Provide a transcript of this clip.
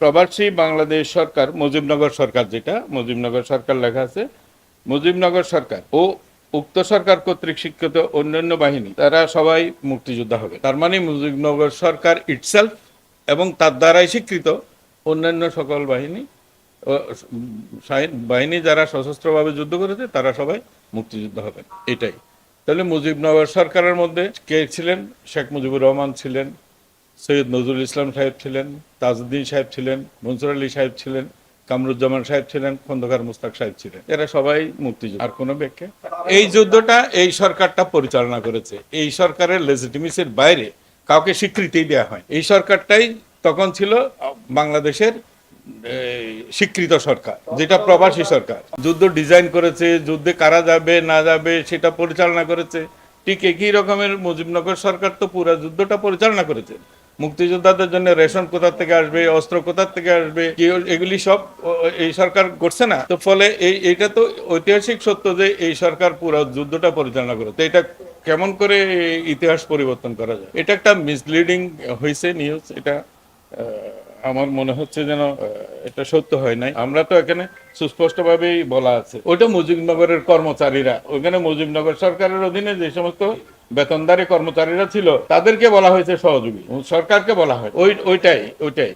প্রবাসী বাংলাদেশ সরকার, মুজিবনগর সরকার যেটা, মুজিবনগর সরকার লেখা আছে, মুজিবনগর সরকার ও উক্ত সরকার কর্তৃক শিক্ষিত অন্যান্য বাহিনী, তারা সবাই মুক্তিযোদ্ধা হবে। তার মানে মুজিবনগর সরকার ইটসেলফ এবং তার দ্বারাই স্বীকৃত অন্যান্য সকল বাহিনী বাহিনী যারা সশস্ত্রভাবে যুদ্ধ করেছে, তারা সবাই মুক্তিযোদ্ধা হবেন এটাই। তাহলে মুজিবনগর সরকারের মধ্যে কে ছিলেন? শেখ মুজিবুর রহমান ছিলেন সৈয়দ নজরুল ইসলাম সাহেব ছিলেন, তাজউদ্দিন সাহেব ছিলেন, মনসুর আলী সাহেব ছিলেন, কামরুজ্জামান সাহেব ছিলেন, খন্দকার মুস্তাক সাহেব ছিলেন। এরা সবাই মুক্তিযোদ্ধা। আর কোনো ব্যাখ্যা? এই যুদ্ধটা এই সরকারটা পরিচালনা করেছে। এই সরকারের লেজিটিমেসির বাইরে কাউকে স্বীকৃতি দেওয়া হয় এই সরকারটাই তখন ছিল বাংলাদেশের স্বীকৃত সরকার, যেটা প্রবাসী সরকার। যুদ্ধ ডিজাইন করেছে, যুদ্ধে কারা যাবে, না যাবে, সেটা পরিচালনা করেছে। ঠিক একই রকমের মুজিবনগর সরকার তো পুরো যুদ্ধটা পরিচালনা করেছে। মুক্তিযোদ্ধাদের জন্য রেশন কোথা থেকে আসবে, অস্ত্র কোথা থেকে আসবে এগুলি সব এই সরকার করছে না। তো ফলে এই এটা তো ঐতিহাসিক সত্য যে এই সরকার পুরো যুদ্ধটা পরিচালনা করে। তো এটা কেমন করে ইতিহাস পরিবর্তন করা যায়? এটা একটা মিসলিডিং হয়েছে নিউজ এটা আমার মনে হচ্ছে যেন এটা সত্য হয় নাই। আমরা তো এখানে সুস্পষ্টভাবেই বলা আছে। ওইটা মুজিবনগরের কর্মচারীরা, ওইখানে মুজিবনগর সরকারের অধীনে যে সমস্ত বেতনদারী কর্মচারীরা ছিল তাদেরকে বলা হয়েছে সহযোগী। সরকারকে বলা হয়। ওই ওইটাই ওইটাই।